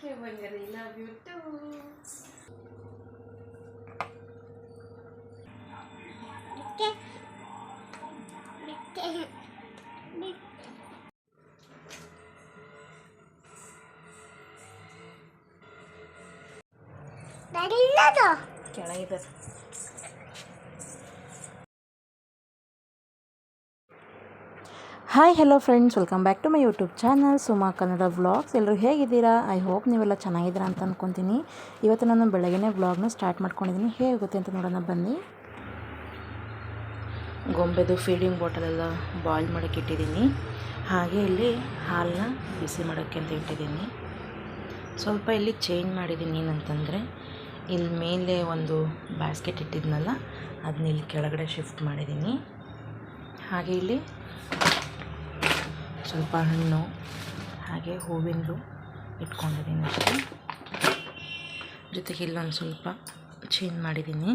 Okay ಬಂಗಾರಿ love you too ಕೆಳಗಿದೆ hi hello friends welcome back to my YouTube channel Suma Kannada vlogs ಎಲ್ಲರೂ ಹೇಗಿದ್ದೀರಾ? I hope ನೀವೆಲ್ಲ ಚೆನ್ನಾಗಿದ್ದೀರಾ ಅಂತ ಅಂದ್ಕೊತೀನಿ ಇವತ್ತು ನಾನು ಬೆಳಗ್ಗೆ ವ್ಲಾಗ್ನ ಸ್ಟಾರ್ಟ್ ಮಾಡ್ಕೊಂಡಿದ್ದೀನಿ. ಹೇಗುತ್ತೆ ಅಂತ ನೋಡೋಣ, ಬನ್ನಿ. ಗೊಂಬೆದು ಫೀಡಿಂಗ್ ಬಾಟಲೆಲ್ಲ ಬಾಯ್ಲ್ ಮಾಡೋಕ್ಕೆ ಇಟ್ಟಿದ್ದೀನಿ. ಹಾಗೆ ಇಲ್ಲಿ ಹಾಲನ್ನ ಬಿಸಿ ಮಾಡೋಕ್ಕೆ ಅಂತ ಇಟ್ಟಿದ್ದೀನಿ. ಸ್ವಲ್ಪ ಇಲ್ಲಿ ಚೇಂಜ್ ಮಾಡಿದ್ದೀನಿ ಏನಂತಂದರೆ ಇಲ್ಲಿ ಮೇಲೆ ಒಂದು ಬ್ಯಾಸ್ಕೆಟ್ ಇಟ್ಟಿದ್ನಲ್ಲ ಅದನ್ನ ಇಲ್ಲಿ ಕೆಳಗಡೆ ಶಿಫ್ಟ್ ಮಾಡಿದ್ದೀನಿ. ಹಾಗೆ ಇಲ್ಲಿ ಸ್ವಲ್ಪ ಹಣ್ಣು, ಹಾಗೆ ಹೂವಿಂದು ಇಟ್ಕೊಂಡಿದ್ದೀನಿ ಅಷ್ಟೇ. ಜೊತೆಗೆ ಇಲ್ಲೊಂದು ಸ್ವಲ್ಪ ಚೇಂಜ್ ಮಾಡಿದ್ದೀನಿ.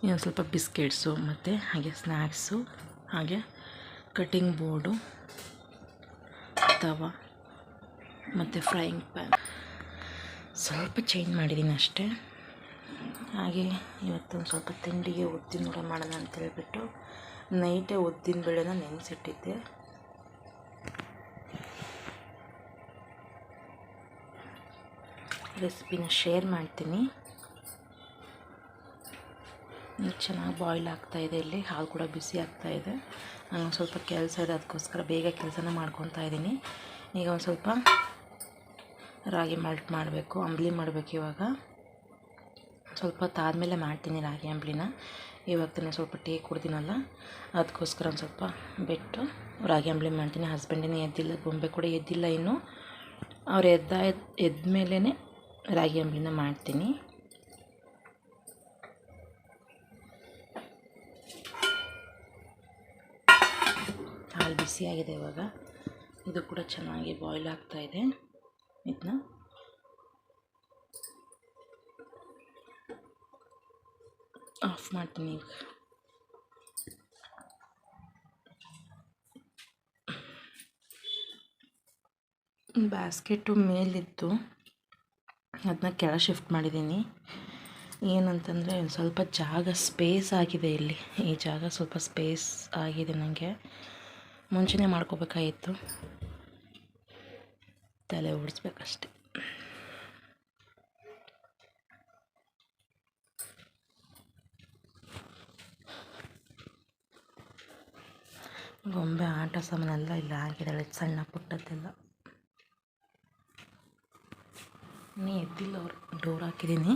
ಇನ್ನೊಂದು ಸ್ವಲ್ಪ ಬಿಸ್ಕೆಟ್ಸು ಮತ್ತು ಹಾಗೆ ಸ್ನ್ಯಾಕ್ಸು ಹಾಗೆ ಕಟಿಂಗ್ ಬೋರ್ಡು, ತವ ಮತ್ತು ಫ್ರೈಯಿಂಗ್ ಪ್ಯಾನ್. ಸ್ವಲ್ಪ ಚೇಂಜ್ ಮಾಡಿದ್ದೀನಿ ಅಷ್ಟೇ. ಹಾಗೆ ಇವತ್ತೊಂದು ಸ್ವಲ್ಪ ತಿಂಡಿಗೆ ಉತ್ತಿನ ಕೂಡ ಮಾಡೋಣ ಅಂತ ಹೇಳ್ಬಿಟ್ಟು ನೈಟೇ ಉದ್ದಿನ ಬೇಳೆನ ನೆನೆಸಿಟ್ಟಿದ್ದೆ. ರೆಸಿಪಿನ ಶೇರ್ ಮಾಡ್ತೀನಿ. ಚೆನ್ನಾಗಿ ಬಾಯ್ಲ್ ಆಗ್ತಾಯಿದೆ ಇಲ್ಲಿ. ಹಾಲು ಕೂಡ ಬಿಸಿ ಆಗ್ತಾಯಿದೆ ನಾನು ಸ್ವಲ್ಪ ಕೆಲಸ ಇದೆ, ಅದಕ್ಕೋಸ್ಕರ ಬೇಗ ಕೆಲಸನ ಮಾಡ್ಕೊತಾ ಇದ್ದೀನಿ. ಈಗ ಒಂದು ಸ್ವಲ್ಪ ರಾಗಿ ಮಲ್ಟ್ ಮಾಡಬೇಕು, ಅಂಬ್ಲಿ ಮಾಡಬೇಕು ಇವಾಗ. ಸ್ವಲ್ಪ ಹೊತ್ತಾದಮೇಲೆ ಮಾಡ್ತೀನಿ ರಾಗಿ ಅಂಬ್ಲಿನ. ಇವಾಗ ತಾನೇ ಸ್ವಲ್ಪ ಟೀ ಕುಡ್ದಿನಲ್ಲ ಅದಕ್ಕೋಸ್ಕರ ಒಂದು ಸ್ವಲ್ಪ ಬಿಟ್ಟು ರಾಗಿ ಅಂಬ್ಲಿ ಮಾಡ್ತೀನಿ. ಹಸ್ಬೆಂಡಿನೇ ಎದ್ದಿಲ್ಲ, ಗೊಂಬೆ ಕೂಡ ಎದ್ದಿಲ್ಲ ಇನ್ನು. ಅವ್ರು ಎದ್ದ ಎದ್ದ ಮೇಲೇ ರಾಗಿ ಅಂಬ್ಲಿನ ಮಾಡ್ತೀನಿ. ಹಾಲು ಬಿಸಿಯಾಗಿದೆ ಇವಾಗ. ಇದು ಕೂಡ ಚೆನ್ನಾಗಿ ಬಾಯ್ಲ್ ಆಗ್ತಾಯಿದೆ ಇದನ್ನ ಆಫ್ ಮಾಡ್ತೀನಿ ಈಗ. ಬ್ಯಾಸ್ಕೆಟು ಮೇಲಿತ್ತು. ಅದನ್ನ ಕೆಳ ಶಿಫ್ಟ್ ಮಾಡಿದ್ದೀನಿ. ಏನಂತಂದರೆ ಒಂದು ಸ್ವಲ್ಪ ಜಾಗ ಸ್ಪೇಸ್ ಆಗಿದೆ ಇಲ್ಲಿ. ಈ ಜಾಗ ಸ್ವಲ್ಪ ಸ್ಪೇಸ್ ಆಗಿದೆ ನನಗೆ. ಮುಂಚೆನೇ ಮಾಡ್ಕೋಬೇಕಾಗಿತ್ತು. ತಲೆ ಓಡಿಸ್ಬೇಕಷ್ಟೆ. ಗೊಂಬೆ ಆಟ ಸಾಮಾನೆಲ್ಲ ಇಲ್ಲ ಹಾಕಿದ್ದಾಳೆ ಸಣ್ಣ ಪುಟ್ಟದ್ದೆಲ್ಲ. ಇನ್ನೂ ಎದ್ದಿಲ್ಲ ಅವರು ಡೋರ್ ಹಾಕಿದ್ದೀನಿ.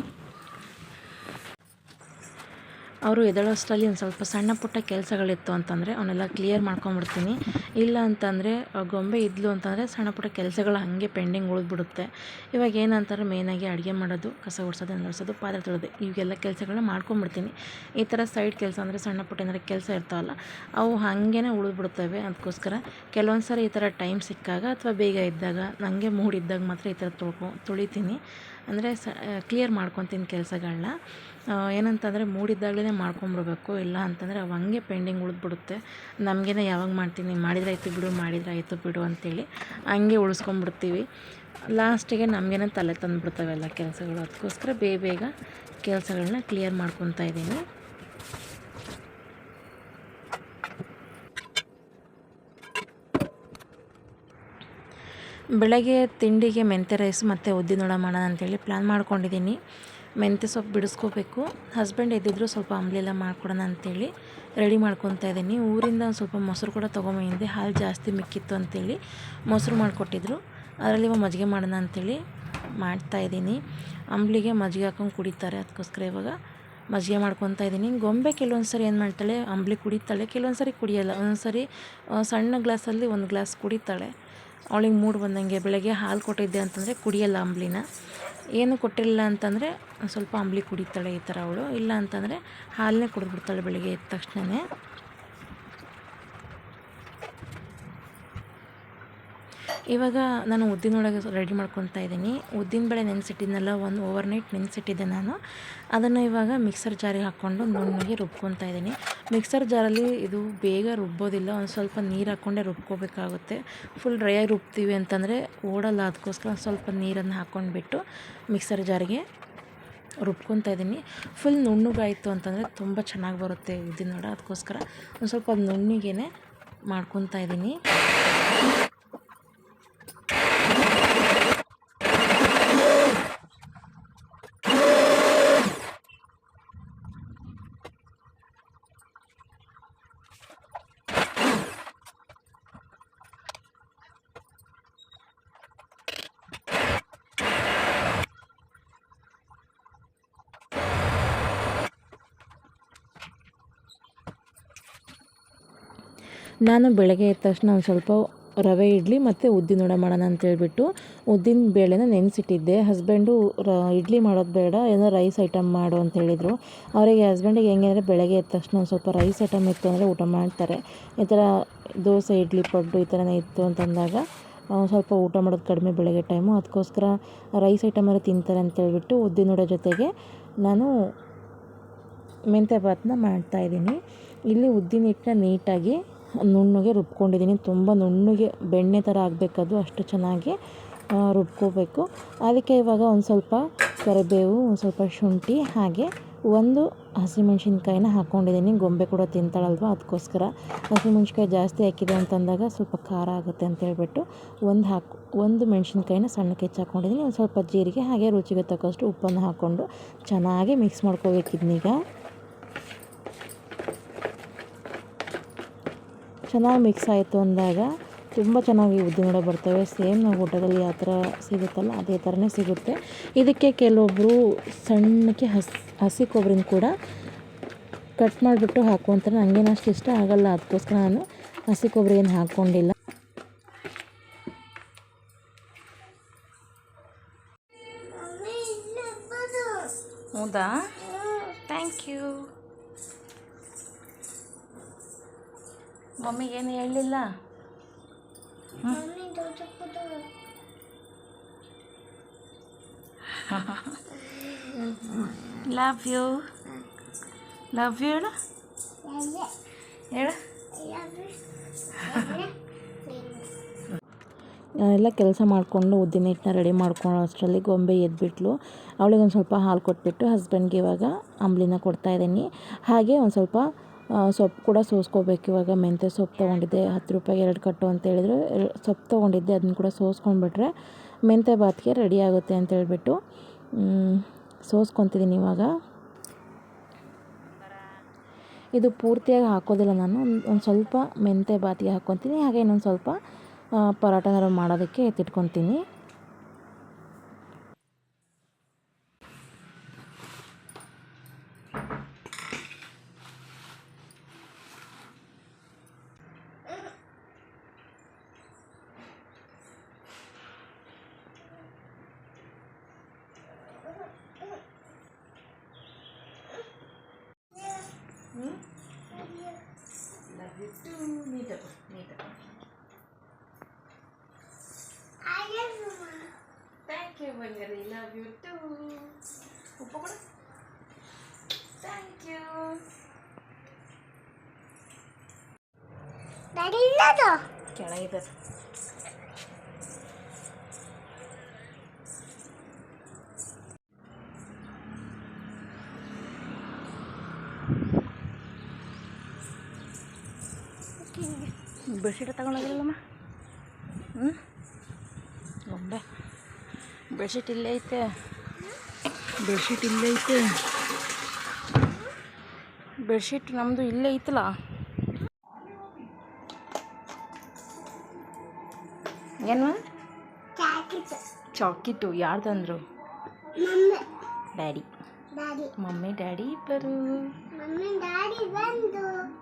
ಅವರು ಎದ್ದೇಳೋಷ್ಟರಲ್ಲಿ ಒಂದು ಸ್ವಲ್ಪ ಸಣ್ಣ ಪುಟ್ಟ ಕೆಲಸಗಳಿತ್ತು ಅಂತಂದರೆ ಅವನ್ನೆಲ್ಲ ಕ್ಲಿಯರ್ ಮಾಡ್ಕೊಂಬಿಡ್ತೀನಿ ಇಲ್ಲ ಅಂತಂದರೆ ಗೊಂಬೆ ಇದ್ಲು ಅಂತಂದರೆ ಸಣ್ಣ ಪುಟ್ಟ ಕೆಲಸಗಳು ಹಾಗೆ ಪೆಂಡಿಂಗ್ ಉಳಿದ್ಬಿಡುತ್ತೆ. ಇವಾಗ ಏನಂತಾರೆ ಮೇಯ್ನಾಗಿ ಅಡುಗೆ ಮಾಡೋದು, ಕಸ ಗುಡಿಸೋದು ನಡೆಸೋದು ಪಾತ್ರೆ ತೊಳೆದು ಇವೆಲ್ಲ ಕೆಲಸಗಳನ್ನ ಮಾಡ್ಕೊಂಬಿಡ್ತೀನಿ ಈ ಥರ ಸೈಡ್ ಕೆಲಸ ಅಂದರೆ ಸಣ್ಣ ಪುಟ್ಟ ಏನಾದ್ರೆ ಕೆಲಸ ಇರ್ತಾವಲ್ಲ, ಅವು ಹಾಗೇ ಉಳಿದ್ಬಿಡ್ತವೆ ಅದಕ್ಕೋಸ್ಕರ. ಕೆಲವೊಂದು ಸಾರಿ ಈ ಥರ ಟೈಮ್ ಸಿಕ್ಕಾಗ ಅಥವಾ ಬೇಗ ಇದ್ದಾಗ ನನಗೆ ಮೂಡಿದ್ದಾಗ ಮಾತ್ರ ಈ ಥರ ತೊಳ್ಕೊ, ತೊಳಿತೀನಿ. ಅಂದರೆ ಸ ಕ್ಲಿಯರ್ ಮಾಡ್ಕೊತೀನಿ ಕೆಲಸಗಳನ್ನ ಏನಂತಂದರೆ ಮೂಡಿದ್ದಾಗಲೇ ಮಾಡ್ಕೊಂಬಿಡ್ಬೇಕು. ಇಲ್ಲ ಅಂತಂದರೆ ಅವು ಹಂಗೆ ಪೆಂಡಿಂಗ್ ಉಳಿದ್ಬಿಡುತ್ತೆ. ನಮಗೇನೆ ಯಾವಾಗ ಮಾಡ್ತೀನಿ, ಮಾಡಿದರೆ ಆಯಿತು ಬಿಡು, ಮಾಡಿದರೆ ಆಯಿತು ಬಿಡು ಅಂತೇಳಿ ಹಂಗೆ ಉಳಿಸ್ಕೊಂಡ್ಬಿಡ್ತೀವಿ ಲಾಸ್ಟಿಗೆ ನಮಗೇನೆ ತಲೆ ತಂದುಬಿಡ್ತವೆ ಎಲ್ಲ ಕೆಲಸಗಳು. ಅದಕ್ಕೋಸ್ಕರ ಬೇಗ ಬೇಗ ಕೆಲಸಗಳನ್ನ ಕ್ಲಿಯರ್ ಮಾಡ್ಕೊತಾ ಇದ್ದೀನಿ. ಬೆಳಗ್ಗೆ ತಿಂಡಿಗೆ ಮೆಂತ್ಯ ರೈಸ್ ಮತ್ತು ಉದ್ದಿನೋಳ ಮಾಡೋಣ ಅಂತೇಳಿ ಪ್ಲ್ಯಾನ್ ಮಾಡ್ಕೊಂಡಿದ್ದೀನಿ. ಮೆಂತ್ಯ ಸೊಪ್ಪು ಬಿಡಿಸ್ಕೋಬೇಕು. ಹಸ್ಬೆಂಡ್ ಎದ್ದಿದ್ರು ಸ್ವಲ್ಪ ಅಂಬ್ಲಿ ಎಲ್ಲ ಮಾಡ್ಕೊಡೋಣ ಅಂತೇಳಿ ರೆಡಿ ಮಾಡ್ಕೊತಾ ಇದ್ದೀನಿ. ಊರಿಂದ ಒಂದು ಸ್ವಲ್ಪ ಮೊಸರು ಕೂಡ ತೊಗೊಂಬಂದಿದ್ದೆ. ಹಾಲು ಜಾಸ್ತಿ ಮಿಕ್ಕಿತ್ತು ಅಂತೇಳಿ ಮೊಸರು ಮಾಡಿಕೊಟ್ಟಿದ್ರು. ಅದರಲ್ಲಿ ಇವಾಗ ಮಜ್ಜಿಗೆ ಮಾಡೋಣ ಅಂತೇಳಿ ಮಾಡ್ತಾಯಿದ್ದೀನಿ ಅಂಬ್ಲಿಗೆ ಮಜ್ಜಿಗೆ ಹಾಕೊಂಡು ಕುಡಿತಾರೆ. ಅದಕ್ಕೋಸ್ಕರ ಇವಾಗ ಮಜ್ಜಿಗೆ ಮಾಡ್ಕೊತಾ ಇದ್ದೀನಿ. ಗೊಂಬೆ ಕೆಲವೊಂದು ಸರಿ ಏನು ಮಾಡ್ತಾಳೆ? ಅಂಬ್ಲಿ ಕುಡಿತಾಳೆ. ಕೆಲವೊಂದು ಸರಿ ಕುಡಿಯೋಲ್ಲ. ಒಂದೊಂದು ಸರಿ ಸಣ್ಣ ಗ್ಲಾಸಲ್ಲಿ ಒಂದು ಗ್ಲಾಸ್ ಕುಡಿತಾಳೆ. ಅವಳಿಗೆ ಮೂಡ್ ಬಂದಂಗೆ, ಬೆಳಗ್ಗೆ ಹಾಲು ಕೊಟ್ಟಿದ್ದೆ ಅಂತಂದರೆ ಕುಡಿಯಲ್ಲ ಅಂಬ್ಲಿನ. ಏನು ಕೊಟ್ಟಿಲ್ಲ ಅಂತಂದರೆ ಸ್ವಲ್ಪ ಅಂಬ್ಲಿ ಕುಡಿತಾಳೆ ಈ ಥರ ಅವಳು. ಇಲ್ಲ ಅಂತಂದರೆ ಹಾಲನ್ನೇ ಕುಡಿದ್ಬಿಡ್ತಾಳೆ ಬೆಳಗ್ಗೆ ಎದ್ದ ತಕ್ಷಣವೇ ಇವಾಗ ನಾನು ಉದ್ದಿನೊಳಗೆ ರೆಡಿ ಮಾಡ್ಕೊತಾ ಇದ್ದೀನಿ. ಉದ್ದಿನ ಬೇಳೆ ನೆನೆಸಿಟ್ಟಿದ್ನಲ್ಲ, ಒಂದು ಓವರ್ ನೈಟ್ ನೆನೆಸಿಟ್ಟಿದ್ದೆ ನಾನು. ಅದನ್ನು ಇವಾಗ ಮಿಕ್ಸರ್ ಜಾರಿಗೆ ಹಾಕ್ಕೊಂಡು ನುಣ್ಣಗೆ ರುಬ್ಕೊತಾ ಇದ್ದೀನಿ. ಮಿಕ್ಸರ್ ಜಾರಲ್ಲಿ ಇದು ಬೇಗ ರುಬ್ಬೋದಿಲ್ಲ, ಒಂದು ಸ್ವಲ್ಪ ನೀರು ಹಾಕ್ಕೊಂಡೇ ರುಬ್ಕೋಬೇಕಾಗುತ್ತೆ. ಫುಲ್ ಡ್ರೈ ಆಗಿ ರುಬ್ತೀವಿ ಅಂತಂದರೆ ಓಡಲ್ಲ, ಅದಕ್ಕೋಸ್ಕರ ಸ್ವಲ್ಪ ನೀರನ್ನು ಹಾಕ್ಕೊಂಡ್ಬಿಟ್ಟು ಮಿಕ್ಸರ್ ಜಾರಿಗೆ ರುಬ್ಕೊತಾ ಇದ್ದೀನಿ. ಫುಲ್ ನುಣ್ಣಗಾಯಿತು ಅಂತಂದರೆ ತುಂಬ ಚೆನ್ನಾಗಿ ಬರುತ್ತೆ ಉದ್ದಿನ ವಡೆ. ಅದಕ್ಕೋಸ್ಕರ ಒಂದು ಸ್ವಲ್ಪ ನುಣ್ಣಗೇ ಮಾಡ್ಕೊತಾ ಇದ್ದೀನಿ. ನಾನು ಬೆಳಗ್ಗೆ ಎದ್ದ ತಕ್ಷಣ ಒಂದು ಸ್ವಲ್ಪ ರವೆ ಇಡ್ಲಿ ಮತ್ತು ಉದ್ದಿನ ವಡೆ ಮಾಡೋಣ ಅಂತೇಳ್ಬಿಟ್ಟು ಉದ್ದಿನ ಬೇಳೆನ ನೆನೆಸಿಟ್ಟಿದ್ದೆ. ಹಸ್ಬೆಂಡು ರ, ಇಡ್ಲಿ ಮಾಡೋದು ಬೇಡ, ಏನೋ ರೈಸ್ ಐಟಮ್ ಮಾಡು ಅಂತ ಹೇಳಿದರು. ಅವರಿಗೆ ಹಸ್ಬೆಂಡಿಗೆ ಹೆಂಗೆ ಅಂದರೆ ಬೆಳಗ್ಗೆ ಎದ್ದ ತಕ್ಷಣ ಒಂದು ಸ್ವಲ್ಪ ರೈಸ್ ಐಟಮ್ ಇತ್ತು ಅಂದರೆ ಊಟ ಮಾಡ್ತಾರೆ. ಈ ಥರ ದೋಸೆ, ಇಡ್ಲಿ, ಪಡ್ಡು ಈ ಥರನೇ ಇತ್ತು ಅಂತಂದಾಗ ಸ್ವಲ್ಪ ಊಟ ಮಾಡೋದು ಕಡಿಮೆ ಬೆಳಗ್ಗೆ ಟೈಮು ಅದಕ್ಕೋಸ್ಕರ ರೈಸ್ ಐಟಮ್ ಎಲ್ಲ ತಿಂತಾರೆ ಅಂತೇಳ್ಬಿಟ್ಟು ಉದ್ದಿನ ವಡೆ ಜೊತೆಗೆ ನಾನು ಮೆಂತ್ಯ ಭಾತನ್ನ ಮಾಡ್ತಾಯಿದ್ದೀನಿ ಇಲ್ಲಿ ಉದ್ದಿನ ಹಿಟ್ಟನ್ನ ನೀಟಾಗಿ ನುಣ್ಣಗೆ ರುಬ್ಕೊಂಡಿದ್ದೀನಿ. ತುಂಬ ನುಣ್ಣಗೆ ಬೆಣ್ಣೆ ಥರ ಆಗಬೇಕದು, ಅಷ್ಟು ಚೆನ್ನಾಗಿ ರುಬ್ಕೋಬೇಕು. ಅದಕ್ಕೆ ಇವಾಗ ಒಂದು ಸ್ವಲ್ಪ ಕರಿಬೇವು, ಒಂದು ಸ್ವಲ್ಪ ಶುಂಠಿ, ಹಾಗೆ ಒಂದು ಹಸಿಮೆಣ್ಸಿನ್ಕಾಯಿನ ಹಾಕ್ಕೊಂಡಿದ್ದೀನಿ ಗೊಂಬೆ ಕೂಡ ತಿಂತಾಳಲ್ವ ಅದಕ್ಕೋಸ್ಕರ ಹಸಿಮೆಣ್ಸಿನ್ಕಾಯಿ ಜಾಸ್ತಿ ಹಾಕಿದೆ ಅಂತಂದಾಗ ಸ್ವಲ್ಪ ಖಾರ ಆಗುತ್ತೆ ಅಂತ ಹೇಳ್ಬಿಟ್ಟು ಒಂದು ಹಾಕು, ಒಂದು ಮೆಣಸಿನ್ಕಾಯಿನ ಸಣ್ಣಕ್ಕೆ ಹೆಚ್ಚಾಕೊಂಡಿದ್ದೀನಿ ಒಂದು ಸ್ವಲ್ಪ ಜೀರಿಗೆ, ಹಾಗೆ ರುಚಿಗೆ ತಕ್ಕಷ್ಟು ಉಪ್ಪನ್ನು ಹಾಕ್ಕೊಂಡು ಚೆನ್ನಾಗಿ ಮಿಕ್ಸ್ ಮಾಡ್ಕೋಬೇಕು ಇದನ್ನೀಗ. ಚೆನ್ನಾಗಿ ಮಿಕ್ಸ್ ಆಯಿತು ಅಂದಾಗ ತುಂಬ ಚೆನ್ನಾಗಿ ಉದ್ದಿನವಡೆ ಬರ್ತವೆ. ಸೇಮ್ ನಾವು ಊಟದಲ್ಲಿ ಯಾವ ಥರ ಸಿಗುತ್ತಲ್ಲ ಅದೇ ಥರನೇ ಸಿಗುತ್ತೆ. ಇದಕ್ಕೆ ಕೆಲವೊಬ್ಬರು ಸಣ್ಣಕ್ಕೆ ಹಸಿ ಹಸಿ ಕೊಬ್ಬರಿನ ಕೂಡ ಕಟ್ ಮಾಡಿಬಿಟ್ಟು ಹಾಕುವಂತಾರೆ ನನಗೇನು ಅಷ್ಟು ಇಷ್ಟ ಆಗಲ್ಲ. ಅದಕ್ಕೋಸ್ಕರ ನಾನು ಹಸಿ ಕೊಬ್ಬರಿ ಏನು ಹಾಕ್ಕೊಂಡಿಲ್ಲ ಹೌದಾ? ಥ್ಯಾಂಕ್ ಯು ಮಮ್ಮಿಗೇನು ಹೇಳಲಿಲ್ಲ ಲವ್ ಯು ಲವ್ ಯು ಹೇಳು. ಹೇಳು. ಎಲ್ಲ ಕೆಲಸ ಮಾಡಿಕೊಂಡು ಉದ್ದಿನ ಹಿಟ್ಟನ್ನ ರೆಡಿ ಮಾಡ್ಕೊಂಡು ಅಷ್ಟರಲ್ಲಿ ಗೊಂಬೆ ಎದ್ಬಿಟ್ಲು. ಅವಳಿಗೆ ಒಂದು ಸ್ವಲ್ಪ ಹಾಲು ಕೊಟ್ಬಿಟ್ಟು ಹಸ್ಬೆಂಡ್ಗೆ ಇವಾಗ ಅಂಬ್ಲಿನ ಕೊಡ್ತಾಯಿದ್ದೀನಿ ಹಾಗೆ ಒಂದು ಸ್ವಲ್ಪ ಸೊಪ್ಪು ಕೂಡ ಸೋಸ್ಕೋಬೇಕು. ಇವಾಗ ಮೆಂತ್ಯ ಸೊಪ್ಪು ತೊಗೊಂಡಿದ್ದೆ, ಹತ್ತು ರೂಪಾಯಿಗೆ ಎರಡು ಕಟ್ಟು ಅಂತ ಹೇಳಿದ್ರು. ಸೊಪ್ಪು ತೊಗೊಂಡಿದ್ದೆ, ಅದನ್ನು ಕೂಡ ಸೋಸ್ಕೊಂಡ್ಬಿಟ್ರೆ ಮೆಂತ್ಯ ಬಾತ್ಗೆ ರೆಡಿ ಆಗುತ್ತೆ ಅಂತ ಹೇಳ್ಬಿಟ್ಟು ಸೋಸ್ಕೊತಿದ್ದೀನಿ ಇವಾಗ. ಇದು ಪೂರ್ತಿಯಾಗಿ ಹಾಕೋದಿಲ್ಲ ನಾನು. ಒಂದು ಸ್ವಲ್ಪ ಮೆಂತ್ಯ ಬಾತಿಗೆ ಹಾಕ್ಕೊತೀನಿ, ಹಾಗೆ ಇನ್ನೊಂದು ಸ್ವಲ್ಪ ಪರೋಟನಾರು ಮಾಡೋದಕ್ಕೆ ಎತ್ತಿಟ್ಕೊತೀನಿ. ಥ್ಯಾಂಕ್ ಯು ಬಂಗಾರಿ ಲವ್ ಯು ಟೂ ಉಪ್ಪು ಕೊಡು ಥ್ಯಾಂಕ್ ಯು ಕೆಳಗಿದೆ ಬೆಡ್ಶೀಟ್ ತಗೊಂಡೋಗಿಲ್ಲಮ್ಮ ಹ್ಞೂ ಗೊಂಬೆ ಬೆಡ್ಶೀಟ್ ಇಲ್ಲೇ ಐತೆ. ಬೆಡ್ಶೀಟ್ ಇಲ್ಲೇ ಐತೆ. ಬೆಡ್ಶೀಟ್ ನಮ್ಮದು ಇಲ್ಲೇ ಐತಲ್ಲ. ಏನು ಚಾಕಿಟು. ಯಾರ್ದಂದ್ರು? ತಂದರು ಡ್ಯಾಡಿ. ಮಮ್ಮಿ ಡ್ಯಾಡಿ ಇಬ್ಬರು. ಮಮ್ಮಿ ಡ್ಯಾಡಿ ಬಂದು.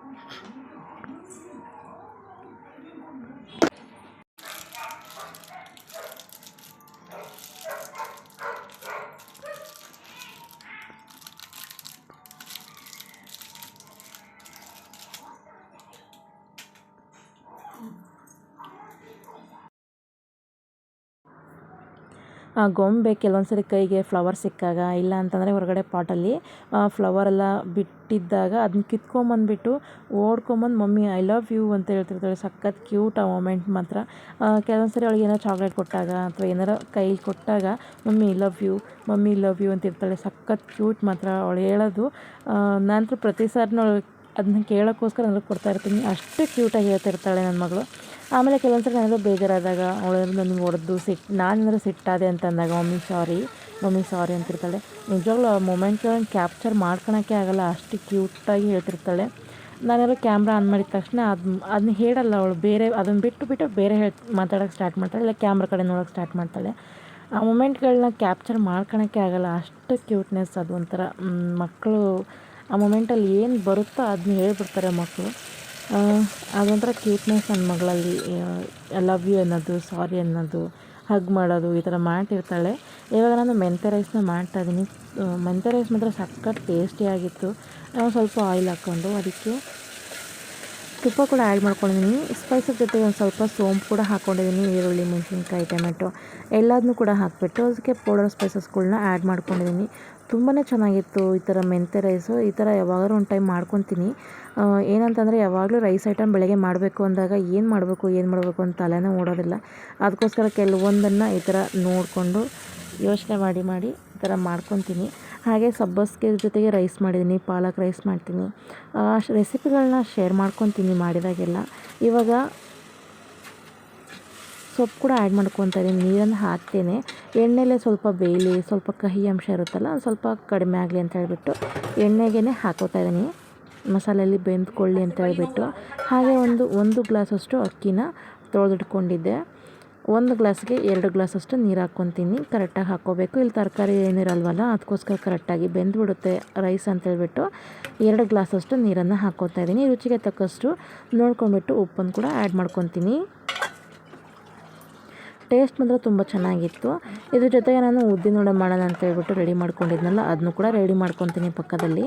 ಗೊಂಬೆ ಕೆಲವೊಂದು ಸರಿ ಕೈಗೆ ಫ್ಲವರ್ ಸಿಕ್ಕಾಗ, ಇಲ್ಲ ಅಂತಂದರೆ ಹೊರಗಡೆ ಪಾಟಲ್ಲಿ ಫ್ಲವರ್ ಎಲ್ಲ ಬಿಟ್ಟಿದ್ದಾಗ ಅದನ್ನ ಕಿತ್ಕೊಂಬಂದ್ಬಿಟ್ಟು ಓಡ್ಕೊಂಬಂದು, ಮಮ್ಮಿ ಐ ಲವ್ ಯು ಅಂತ ಹೇಳ್ತಿರ್ತಾಳೆ. ಸಖತ್ ಕ್ಯೂಟ್ ಆ ಮೊಮೆಂಟ್ ಮಾತ್ರ. ಕೆಲವೊಂದು ಸರಿ ಅವಳಿಗೆ ಏನೋ ಚಾಕ್ಲೇಟ್ ಕೊಟ್ಟಾಗ ಅಥವಾ ಏನಾರ ಕೈ ಕೊಟ್ಟಾಗ, mummy love you mummy love you ಅಂತ ಇರ್ತಾಳೆ. ಸಖತ್ ಕ್ಯೂಟ್ ಮಾತ್ರ ಅವಳು ಹೇಳೋದು. ನಂತರ ಪ್ರತಿ ಸಾರಿನೂ ಅದನ್ನ ಕೇಳೋಕ್ಕೋಸ್ಕರ ನನಗೆ ಕೊಡ್ತಾ ಇರ್ತೀನಿ. ಅಷ್ಟು ಕ್ಯೂಟಾಗಿ ಹೇಳ್ತಿರ್ತಾಳೆ ನನ್ನ ಮಗಳು. ಆಮೇಲೆ ಕೆಲವೊಂದು ಸಲ ನನಗೂ ಬೇಜಾರಾದಾಗ ಅವಳು ನನಗೆ ಹೊಡೆದು ಸಿಟ್ಟು ನಾನೇನಾದ್ರು ಸಿಟ್ಟಾದೆ ಅಂತ ಅಂದಾಗ, ಮಮ್ಮಿ ಸಾರಿ ಮಮ್ಮಿ ಸಾರಿ ಅಂತಿರ್ತಾಳೆ. ನಿಜವಾಗ್ಲೂ ಆ ಮೊಮೆಂಟ್ಗಳನ್ನ ಕ್ಯಾಪ್ಚರ್ ಮಾಡ್ಕೊಳಕ್ಕೆ ಆಗಲ್ಲ, ಅಷ್ಟು ಕ್ಯೂಟಾಗಿ ಹೇಳ್ತಿರ್ತಾಳೆ. ನಾನೆಲ್ಲ ಕ್ಯಾಮ್ರಾ ಆನ್ ಮಾಡಿದ ತಕ್ಷಣ ಅದು ಅದನ್ನ ಹೇಳಲ್ಲ ಅವಳು, ಬೇರೆ ಅದನ್ನು ಬಿಟ್ಟು ಬಿಟ್ಟು ಬೇರೆ ಹೇಳಿ ಮಾತಾಡೋಕ್ಕೆ ಸ್ಟಾರ್ಟ್ ಮಾಡ್ತಾಳೆ, ಇಲ್ಲ ಕ್ಯಾಮ್ರಾ ಕಡೆ ನೋಡೋಕ್ಕೆ ಸ್ಟಾರ್ಟ್ ಮಾಡ್ತಾಳೆ. ಆ ಮೊಮೆಂಟ್ಗಳನ್ನ ಕ್ಯಾಪ್ಚರ್ ಮಾಡ್ಕೊಳಕ್ಕೆ ಆಗಲ್ಲ, ಅಷ್ಟು ಕ್ಯೂಟ್ನೆಸ್ ಅದು ಒಂಥರ ಮಕ್ಕಳು ಆ ಮೊಮೆಂಟಲ್ಲಿ ಏನು ಬರುತ್ತೋ ಅದನ್ನ ಹೇಳ್ಬಿಡ್ತಾರೆ ಮಕ್ಕಳು. ಅದೊಂಥರ ಕ್ಯೂಟ್ನೆಸ್ ನನ್ನ ಮಗಳಲ್ಲಿ ಲವ್ ಯು ಅನ್ನೋದು ಸಾರಿ ಅನ್ನೋದು ಹಗ್ ಮಾಡೋದು, ಈ ಥರ ಮಾಡ್ತಿರ್ತಾಳೆ. ಇವಾಗ ನಾನು ಮೆಂತ್ಯ ರೈಸ್ನ ಮಾಡ್ತಾಯಿದ್ದೀನಿ ಮೆಂತ್ಯ ರೈಸ್ ಮಾತ್ರ ಸಖತ್ ಟೇಸ್ಟಿಯಾಗಿತ್ತು ಸ್ವಲ್ಪ ಆಯಿಲ್ ಹಾಕ್ಕೊಂಡು ಅದಕ್ಕೆ ತುಪ್ಪ ಕೂಡ ಆ್ಯಡ್ ಮಾಡ್ಕೊಂಡಿದ್ದೀನಿ ಸ್ಪೈಸಸ್ ಜೊತೆಗೆ ಒಂದು ಸ್ವಲ್ಪ ಸೋಂಪು ಕೂಡ ಹಾಕ್ಕೊಂಡಿದ್ದೀನಿ ಈರುಳ್ಳಿ, ಮೆಣಸಿನ್ಕಾಯಿ, ಟೊಮೆಟೊ ಎಲ್ಲದನ್ನೂ ಕೂಡ ಹಾಕಿಬಿಟ್ಟು ಅದಕ್ಕೆ ಪೌಡರ್ ಸ್ಪೈಸಸ್ಗಳನ್ನ ಆ್ಯಡ್ ಮಾಡ್ಕೊಂಡಿದ್ದೀನಿ ತುಂಬಾ ಚೆನ್ನಾಗಿತ್ತು ಈ ಥರ ಮೆಂತ್ಯ ರೈಸು ಈ ಥರ ಯಾವಾಗಲೂ ಒಂದು ಟೈಮ್ ಮಾಡ್ಕೊತೀನಿ. ಏನಂತಂದರೆ ಯಾವಾಗಲೂ ರೈಸ್ ಐಟಮ್ ಬೆಳಗ್ಗೆ ಮಾಡಬೇಕು ಅಂದಾಗ ಏನು ಮಾಡಬೇಕು ಏನು ಮಾಡಬೇಕು ಅಂತ ತಲೆನೇ ಓಡೋದಿಲ್ಲ. ಅದಕ್ಕೋಸ್ಕರ ಕೆಲವೊಂದನ್ನು ಈ ಥರ ನೋಡಿಕೊಂಡು ಯೋಚನೆ ಮಾಡಿ ಮಾಡಿ ಈ ಥರ ಮಾಡ್ಕೊತೀನಿ. ಹಾಗೆ ಸಬ್ಬಸ್ಗೆ ಜೊತೆಗೆ ರೈಸ್ ಮಾಡಿದ್ದೀನಿ ಪಾಲಕ್ ರೈಸ್ ಮಾಡ್ತೀನಿ. ರೆಸಿಪಿಗಳನ್ನ ಶೇರ್ ಮಾಡ್ಕೊತೀನಿ ಮಾಡಿದಾಗೆಲ್ಲ. ಇವಾಗ ಸೊಪ್ಪು ಕೂಡ ಆ್ಯಡ್ ಮಾಡ್ಕೊತಾ ಇದ್ದೀನಿ. ನೀರನ್ನು ಹಾಕ್ತೇನೆ. ಎಣ್ಣೆಲೆ ಸ್ವಲ್ಪ ಬೇಯಲಿ, ಸ್ವಲ್ಪ ಕಹಿ ಅಂಶ ಇರುತ್ತಲ್ಲ ಸ್ವಲ್ಪ ಕಡಿಮೆ ಆಗಲಿ ಅಂತ ಹೇಳಿಬಿಟ್ಟು ಎಣ್ಣೆಗೇ ಹಾಕೋತಾ ಇದ್ದೀನಿ. ಮಸಾಲೆಯಲ್ಲಿ ಬೆಂದ್ಕೊಳ್ಳಿ ಅಂತ ಹೇಳಿಬಿಟ್ಟು. ಹಾಗೆ ಒಂದು ಒಂದು ಗ್ಲಾಸಷ್ಟು ಅಕ್ಕಿನ ತೊಳೆದಿಟ್ಕೊಂಡಿದ್ದೆ. ಒಂದು ಗ್ಲಾಸ್ಗೆ ಎರಡು ಗ್ಲಾಸಷ್ಟು ನೀರು ಹಾಕ್ಕೊತೀನಿ. ಕರೆಕ್ಟಾಗಿ ಹಾಕ್ಕೋಬೇಕು. ಇಲ್ಲಿ ತರಕಾರಿ ಏನಿರಲ್ವಲ್ಲ, ಅದಕ್ಕೋಸ್ಕರ ಕರೆಕ್ಟಾಗಿ ಬೆಂದ್ಬಿಡುತ್ತೆ ರೈಸ್ ಅಂತ ಹೇಳ್ಬಿಟ್ಟು ಎರಡು ಗ್ಲಾಸಷ್ಟು ನೀರನ್ನು ಹಾಕ್ಕೋತಾ ಇದ್ದೀನಿ. ರುಚಿಗೆ ತಕ್ಕಷ್ಟು ನೋಡ್ಕೊಂಡ್ಬಿಟ್ಟು ಉಪ್ಪನ್ನು ಕೂಡ ಆ್ಯಡ್ ಮಾಡ್ಕೊತೀನಿ. ಟೇಸ್ಟ್ ಮಾತ್ರ ತುಂಬ ಚೆನ್ನಾಗಿತ್ತು. ಇದ್ರ ಜೊತೆಗೆ ನಾನು ಉದ್ದಿನ ವಡೆ ಮಾಡೋಣ ಅಂತ ಹೇಳ್ಬಿಟ್ಟು ರೆಡಿ ಮಾಡ್ಕೊಂಡಿದ್ನಲ್ಲ ಅದನ್ನು ಕೂಡ ರೆಡಿ ಮಾಡ್ಕೊತೀನಿ ಪಕ್ಕದಲ್ಲಿ.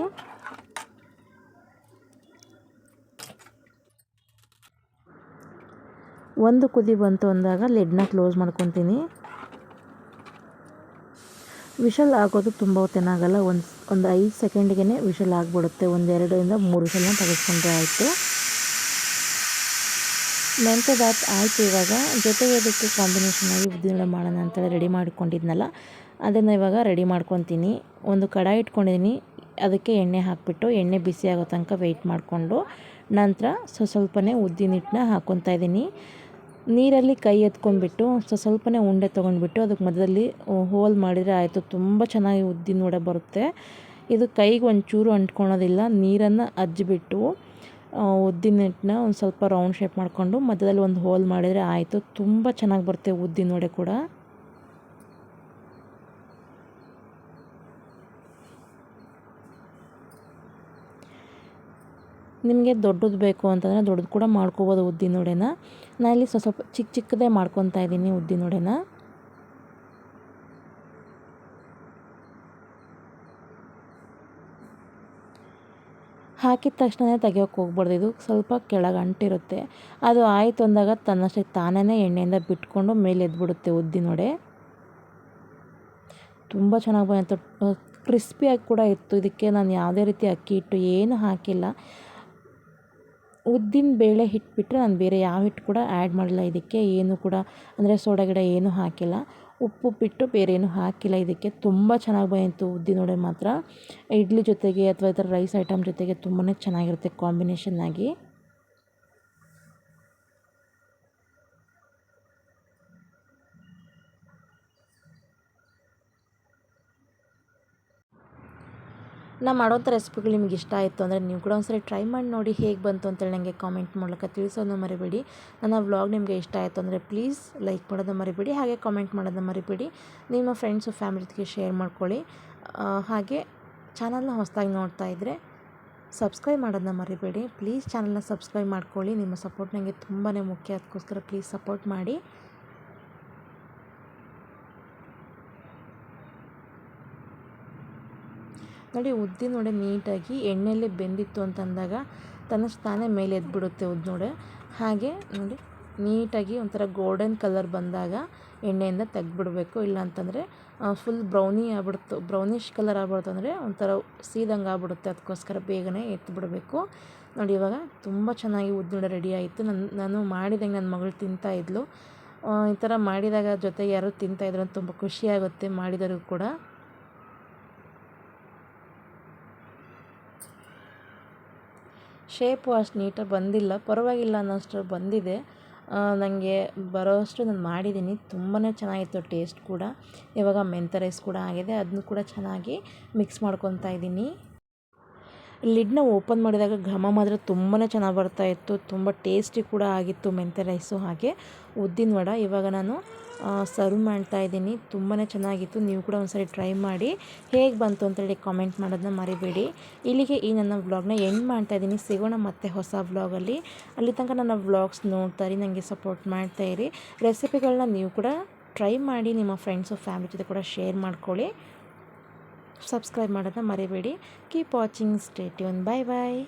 ಒಂದು ಕುದಿ ಬಂತು ಅಂದಾಗ ಲಿಡ್ನ ಕ್ಲೋಸ್ ಮಾಡ್ಕೊತೀನಿ. ವಿಷಲ್ ಆಗೋದು ತುಂಬ ಹೊತ್ತೇನಾಗಲ್ಲ ಒಂದು ಒಂದು ಐದು ಸೆಕೆಂಡ್ಗೆ ವಿಷಲ್ ಆಗಿಬಿಡುತ್ತೆ ಒಂದೆರಡರಿಂದ ಮೂರು ವಿಷಲ್ನ ತೆಗೆದುಕೊಂಡ್ರೆ ಆಯಿತು. ಮೆಂತ್ಯ ಬಾತ್ ಆಯಿತು ಇವಾಗ. ಜೊತೆಗೆ ಅದಕ್ಕೆ ಕಾಂಬಿನೇಷನ್ ಆಗಿ ಉದ್ದಿನ ಮಾಡೋಣ ಅಂತೇಳಿ ರೆಡಿ ಮಾಡ್ಕೊಂಡಿದ್ನಲ್ಲ, ಅದನ್ನು ಇವಾಗ ರೆಡಿ ಮಾಡ್ಕೊತೀನಿ. ಒಂದು ಕಡಾಯಿ ಇಟ್ಕೊಂಡಿದ್ದೀನಿ ಅದಕ್ಕೆ ಎಣ್ಣೆ ಹಾಕಿಬಿಟ್ಟು ಎಣ್ಣೆ ಬಿಸಿ ಆಗೋ ತನಕ ವೆಯ್ಟ್ ಮಾಡಿಕೊಂಡು ನಂತರ ಸೊ ಸ್ವಲ್ಪನೇ ಉದ್ದಿನ ಹಿಟ್ಟನ್ನ ಹಾಕ್ಕೊತಾ ಇದ್ದೀನಿ. ನೀರಲ್ಲಿ ಕೈ ಎತ್ಕೊಂಡ್ಬಿಟ್ಟು ಸ್ವಸ್ವಲ್ಪನೇ ಉಂಡೆ ತೊಗೊಂಡ್ಬಿಟ್ಟು ಅದಕ್ಕೆ ಮಧ್ಯದಲ್ಲಿ ಹೋಲ್ ಮಾಡಿದರೆ ಆಯಿತು, ತುಂಬ ಚೆನ್ನಾಗಿ ಉದ್ದಿನ ವಡೆ ಬರುತ್ತೆ. ಇದು ಕೈಗೆ ಒಂಚೂರು ಅಂಟ್ಕೊಳೋದಿಲ್ಲ ನೀರನ್ನು ಅಜ್ಜಿಬಿಟ್ಟು ಉದ್ದಿನ ಹಿಟ್ಟನ್ನ ಒಂದು ಸ್ವಲ್ಪ ರೌಂಡ್ ಶೇಪ್ ಮಾಡಿಕೊಂಡು ಮಧ್ಯದಲ್ಲಿ ಒಂದು ಹೋಲ್ ಮಾಡಿದರೆ ಆಯಿತು. ತುಂಬ ಚೆನ್ನಾಗಿ ಬರುತ್ತೆ ಉದ್ದಿನ ವಡೆ ಕೂಡ. ನಿಮಗೆ ದೊಡ್ಡದು ಬೇಕು ಅಂತಂದರೆ ದೊಡ್ಡದು ಕೂಡ ಮಾಡ್ಕೋಬೋದು ಉದ್ದಿನ ವಡೆನ. ನಾನು ಇಲ್ಲಿ ಸ್ವಲ್ಪ ಚಿಕ್ಕ ಚಿಕ್ಕದೇ ಮಾಡ್ಕೊತಾ ಇದ್ದೀನಿ ಉದ್ದಿನ ವಡೆನ. ಹಾಕಿದ ತಕ್ಷಣ ತೆಗಿಯೋಕೆ ಹೋಗ್ಬಾರ್ದು. ಇದು ಸ್ವಲ್ಪ ಕೆಳಗೆ ಅಂಟಿರುತ್ತೆ. ಅದು ಆಯಿತು ಅಂದಾಗ ತನ್ನಷ್ಟಕ್ಕೆ ತಾನೇ ಎಣ್ಣೆಯಿಂದ ಬಿಟ್ಕೊಂಡು ಮೇಲೆ ಎದ್ಬಿಡುತ್ತೆ ಉದ್ದಿನ ವಡೆ ತುಂಬ ಚೆನ್ನಾಗಿ ಬಂತು. ಕ್ರಿಸ್ಪಿಯಾಗಿ ಕೂಡ ಇತ್ತು. ಇದಕ್ಕೆ ನಾನು ಯಾವುದೇ ರೀತಿ ಅಕ್ಕಿ ಹಿಟ್ಟು ಏನು ಹಾಕಿಲ್ಲ. ಉದ್ದಿನ ಬೇಳೆ ಹಿಟ್ಟು ಬಿಟ್ಟರೆ ನಾನು ಬೇರೆ ಯಾವ ಹಿಟ್ಟು ಕೂಡ ಆ್ಯಡ್ ಮಾಡಿಲ್ಲ ಇದಕ್ಕೆ ಏನು ಕೂಡ, ಅಂದರೆ ಸೋಡಾ ಗಿಡ ಏನೂ ಹಾಕಿಲ್ಲ. ಉಪ್ಪು ಬಿಟ್ಟು ಬೇರೆ ಏನೂ ಹಾಕಿಲ್ಲ. ಇದಕ್ಕೆ ತುಂಬ ಚೆನ್ನಾಗಿ ಬಂತು. ಉದ್ದಿನ ವಡೆ ಮಾತ್ರ. ಇಡ್ಲಿ ಜೊತೆಗೆ ಅಥವಾ ಈ ಥರ ರೈಸ್ ಐಟಮ್ ಜೊತೆಗೆ ತುಂಬಾ ಚೆನ್ನಾಗಿರುತ್ತೆ ಕಾಂಬಿನೇಷನ್ ಆಗಿ. ನಾ ಮಾಡೋಂಥ ರೆಸಿಪಿಗಳು ನಿಮ್ಗೆ ಇಷ್ಟ ಆಯಿತು ಅಂದರೆ ನೀವು ಕೂಡ ಒಂದ್ಸರಿ ಟ್ರೈ ಮಾಡಿ ನೋಡಿ ಹೇಗೆ ಬಂತು ಅಂತೇಳಿ ನನಗೆ ಕಾಮೆಂಟ್ ಮೂಲಕ ತಿಳಿಸೋದನ್ನ ಮರಿಬೇಡಿ. ನನ್ನ ವ್ಲಾಗ್ ನಿಮಗೆ ಇಷ್ಟ ಆಯಿತು ಅಂದರೆ ಪ್ಲೀಸ್ ಲೈಕ್ ಮಾಡೋದನ್ನ ಮರಿಬೇಡಿ, ಹಾಗೆ ಕಾಮೆಂಟ್ ಮಾಡೋದನ್ನ ಮರಿಬೇಡಿ. ನಿಮ್ಮ ಫ್ರೆಂಡ್ಸು ಫ್ಯಾಮಿಲಿ ಜೊತೆಗೆ ಶೇರ್ ಮಾಡ್ಕೊಳ್ಳಿ. ಹಾಗೆ ಚಾನಲ್ನ ಹೊಸದಾಗಿ ನೋಡ್ತಾ ಇದ್ದರೆ ಸಬ್ಸ್ಕ್ರೈಬ್ ಮಾಡೋದನ್ನ ಮರಿಬೇಡಿ. ಪ್ಲೀಸ್ ಚಾನಲ್ನ ಸಬ್ಸ್ಕ್ರೈಬ್ ಮಾಡ್ಕೊಳ್ಳಿ. ನಿಮ್ಮ ಸಪೋರ್ಟ್ ನನಗೆ ತುಂಬಾ ಮುಖ್ಯ. ಅದಕ್ಕೋಸ್ಕರ ಪ್ಲೀಸ್ ಸಪೋರ್ಟ್ ಮಾಡಿ. ನೋಡಿ ಉದ್ದಿನ ವಡೆ ನೀಟಾಗಿ ಎಣ್ಣೆಯಲ್ಲಿ ಬೆಂದಿತ್ತು ಅಂತಂದಾಗ ತನ್ನ ತಾನೇ ಮೇಲೆ ಎದ್ಬಿಡುತ್ತೆ ಉದ್ದಿನ ವಡೆ ಹಾಗೆ ನೋಡಿ, ನೀಟಾಗಿ ಒಂಥರ ಗೋಲ್ಡನ್ ಕಲರ್ ಬಂದಾಗ ಎಣ್ಣೆಯಿಂದ ತೆಗ್ದುಬಿಡ್ಬೇಕು. ಇಲ್ಲ ಅಂತಂದರೆ ಫುಲ್ ಬ್ರೌನಿ ಆಗ್ಬಿಡ್ತು. ಬ್ರೌನಿಷ್ ಕಲರ್ ಆಗ್ಬಿಡ್ತು ಅಂದರೆ ಒಂಥರ ಸೀದಂಗೆ ಆಗ್ಬಿಡುತ್ತೆ. ಅದಕ್ಕೋಸ್ಕರ ಬೇಗನೆ ಎತ್ತಿಬಿಡಬೇಕು ನೋಡಿ, ಇವಾಗ ತುಂಬ ಚೆನ್ನಾಗಿ ಉದ್ದಿನ ರೆಡಿ ಆಯಿತು. ನನ್ನ ನಾನು ಮಾಡಿದಂಗೆ ನನ್ನ ಮಗಳು ತಿಂತಾ ಇದ್ಲು. ಈ ಥರ ಮಾಡಿದಾಗ ಜೊತೆಗೆ ಯಾರು ತಿಂತಾಯಿದ್ರು ಅಂತ ತುಂಬ ಖುಷಿಯಾಗುತ್ತೆ ಮಾಡಿದವ್ರಿಗೂ ಕೂಡ. ಶೇಪು ಅಷ್ಟು ನೀಟಾಗಿ ಬಂದಿಲ್ಲ. ಪರವಾಗಿಲ್ಲ ಅನ್ನೋಷ್ಟು ಬಂದಿದೆ. ನನಗೆ ಬರೋಷ್ಟು ನಾನು ಮಾಡಿದ್ದೀನಿ. ತುಂಬಾ ಚೆನ್ನಾಗಿತ್ತು ಟೇಸ್ಟ್ ಕೂಡ. ಇವಾಗ ಮೆಂತ್ಯ ರೈಸ್ ಕೂಡ ಆಗಿದೆ. ಅದನ್ನು ಕೂಡ ಚೆನ್ನಾಗಿ ಮಿಕ್ಸ್ ಮಾಡ್ಕೊತಾ ಇದ್ದೀನಿ. ಲಿಡ್ನ ಓಪನ್ ಮಾಡಿದಾಗ ಘಮ ಮಾತ್ರ ತುಂಬಾ ಚೆನ್ನಾಗಿ ಬರ್ತಾ ಇತ್ತು. ತುಂಬ ಟೇಸ್ಟಿ ಕೂಡ ಆಗಿತ್ತು ಮೆಂತ್ಯ ರೈಸು ಹಾಗೆ. ಉದ್ದಿನ ವಡ. ಇವಾಗ ನಾನು ಸರ್ವ್ ಮಾಡ್ತಾ ಇದ್ದೀನಿ. ತುಂಬಾ ಚೆನ್ನಾಗಿತ್ತು. ನೀವು ಕೂಡ ಒಂದ್ಸರಿ ಟ್ರೈ ಮಾಡಿ. ಹೇಗೆ ಬಂತು ಅಂತೇಳಿ ಕಾಮೆಂಟ್ ಮಾಡೋದನ್ನ ಮರಿಬೇಡಿ. ಇಲ್ಲಿಗೆ ಈ ನನ್ನ ವ್ಲಾಗ್ನ ಎಂಡ್ ಮಾಡ್ತಾ ಇದ್ದೀನಿ. ಸಿಗೋಣ ಮತ್ತೆ ಹೊಸ ವ್ಲಾಗಲ್ಲಿ ಅಲ್ಲಿ. ತನಕ ನನ್ನ ವ್ಲಾಗ್ಸ್ ನೋಡ್ತಾ ಇರಿ ನನಗೆ ಸಪೋರ್ಟ್ ಮಾಡ್ತಾ ಇರಿ. ರೆಸಿಪಿಗಳನ್ನ ನೀವು ಕೂಡ ಟ್ರೈ ಮಾಡಿ, ನಿಮ್ಮ ಫ್ರೆಂಡ್ಸು ಫ್ಯಾಮಿಲಿ ಜೊತೆ ಕೂಡ ಶೇರ್ ಮಾಡ್ಕೊಳ್ಳಿ. ಸಬ್ಸ್ಕ್ರೈಬ್ ಮಾಡೋದನ್ನ ಮರಿಬೇಡಿ. Keep watching stay tune bye bye